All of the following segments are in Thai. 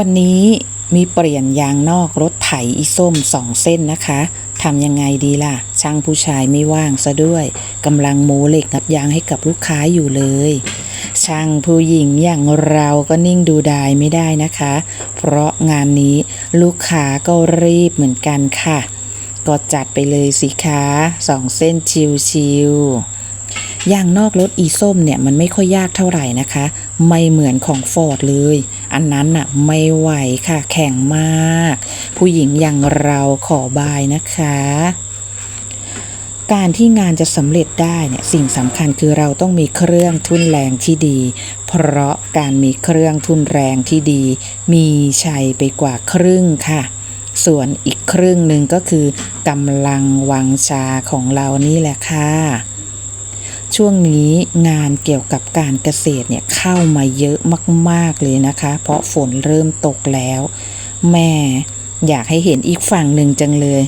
วันนี้มีเปลี่ยนยางนอกรถไถอีส้มสองเส้นนะคะทำยังไงดีล่ะ ช่างผู้ชายไม่ว่างซะด้วยกำลังโมเหล็กงัดยางให้กับลูกค้าอยู่เลย ช่างผู้หญิงอย่างเราก็นิ่งดูดายไม่ได้นะคะ เพราะงานนี้ลูกค้าก็รีบเหมือนกันค่ะ ก็จัดไปเลยสิคะสองเส้นชิวๆ ยางนอกรถอีส้มเนี่ยมันไม่ค่อยยากเท่าไหร่นะคะ ไม่เหมือนของฟอร์ดเลย อันนั้นน่ะไม่ไหวค่ะแข็งมาก ผู้หญิงอย่างเราขอบายนะคะ การที่งานจะสำเร็จได้เนี่ยสิ่งสำคัญคือเราต้องมีเครื่องทุนแรงที่ดี เพราะการมีเครื่องทุนแรงที่ดี มีชัยไปกว่าครึ่งค่ะส่วนอีกครึ่งหนึ่งก็คือกำลังวังชาของเรานี่แหละค่ะ ช่วงนี้งานเกี่ยวกับการเกษตรเนี่ยเข้ามาเยอะมาก ๆ เลยนะคะ เพราะฝนเริ่มตกแล้ว แม่อยากให้เห็นอีกฝั่งหนึ่งจังเลย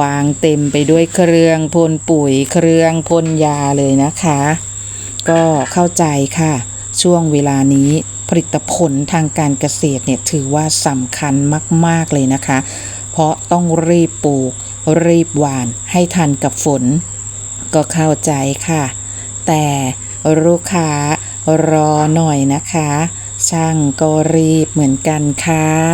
วางเต็มไปด้วยเครื่องพ่นปุ๋ยเครื่องพ่นยาเลยนะคะ ก็เข้าใจค่ะ ช่วงเวลานี้ผลิตผลทางการเกษตรเนี่ยถือว่าสำคัญมาก ๆ เลยนะคะ เพราะต้องรีบปลูก รีบหว่านให้ทันกับฝน ก็เข้าใจค่ะ แต่ลูกค้ารอหน่อยนะคะ ช่างก็รีบเหมือนกันค่ะ